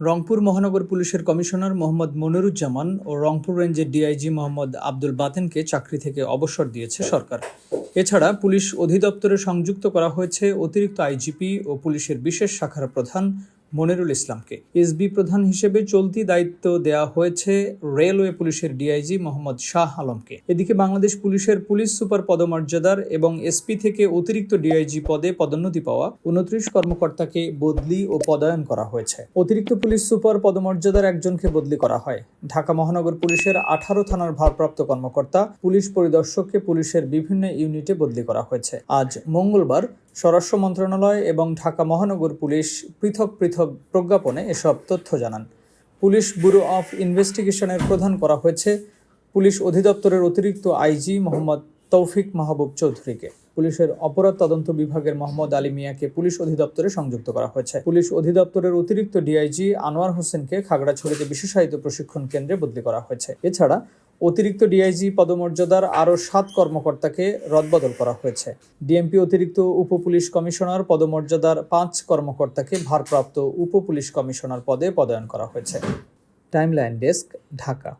রংপুর মহানগর পুলিশের কমিশনার মোহাম্মদ মনিরুজ্জামান ও রংপুর রেঞ্জের ডিআইজি মোহাম্মদ আব্দুল বাতেনকে চাকরি থেকে অবসর দিয়েছে সরকার। এছাড়া পুলিশ অধিদপ্তরে সংযুক্ত করা হয়েছে অতিরিক্ত আইজিপি ও পুলিশের বিশেষ শাখার প্রধান মনিরুল ইসলামকে। এসবি প্রধান হিসেবে চলতি দায়িত্ব দেওয়া হয়েছে রেলওয়ে পুলিশের ডিআইজি মোহাম্মদ শাহ আলমকে। এদিকে বাংলাদেশ পুলিশের পুলিশ সুপার পদমর্যাদার এবং এসপি থেকে অতিরিক্ত ডিআইজি পদে পদোন্নতি পাওয়া উনত্রিশ কর্মকর্তাকে বদলি ও পদায়ন করা হয়েছে। অতিরিক্ত পুলিশ সুপার পদমর্যাদার একজনকে বদলি করা হয়। ঢাকা মহানগর পুলিশের আঠারো থানার ভারপ্রাপ্ত কর্মকর্তা, পুলিশ পরিদর্শককে পুলিশের বিভিন্ন ইউনিটে বদলি করা হয়েছে। আজ মঙ্গলবার স্বরাষ্ট্র মন্ত্রণালয় এবং ঢাকা মহানগর পুলিশ পৃথক পৃথক প্রজ্ঞাপনে এসব তথ্য জানান। পুলিশ ব্যুরো অফ ইনভেস্টিগেশনের প্রধান করা হয়েছে পুলিশ অধিদপ্তরের অতিরিক্ত আইজি মোহাম্মদ তৌফিক মাহবুব চৌধুরীকে। পুলিশের অপরাধ তদন্ত বিভাগের মোহাম্মদ আলী মিয়াকে পুলিশ অধিদপ্তরে সংযুক্ত করা হয়েছে। পুলিশ অধিদপ্তরের অতিরিক্ত ডিআইজি আনোয়ার হোসেনকে খাগড়াছড়িতে বিশেষায়িত প্রশিক্ষণ কেন্দ্রে বদলি করা হয়েছে। এছাড়া অতিরিক্ত ডিআইজি পদমর্যাদার আরও সাত কর্মকর্তাকে রদবদল করা হয়েছে। ডিএমপি অতিরিক্ত উপপুলিশ কমিশনার পদমর্যাদার পাঁচ কর্মকর্তাকে ভারপ্রাপ্ত উপপুলিশ কমিশনার পদে পদায়ন করা হয়েছে। Timeline desk, Dhaka.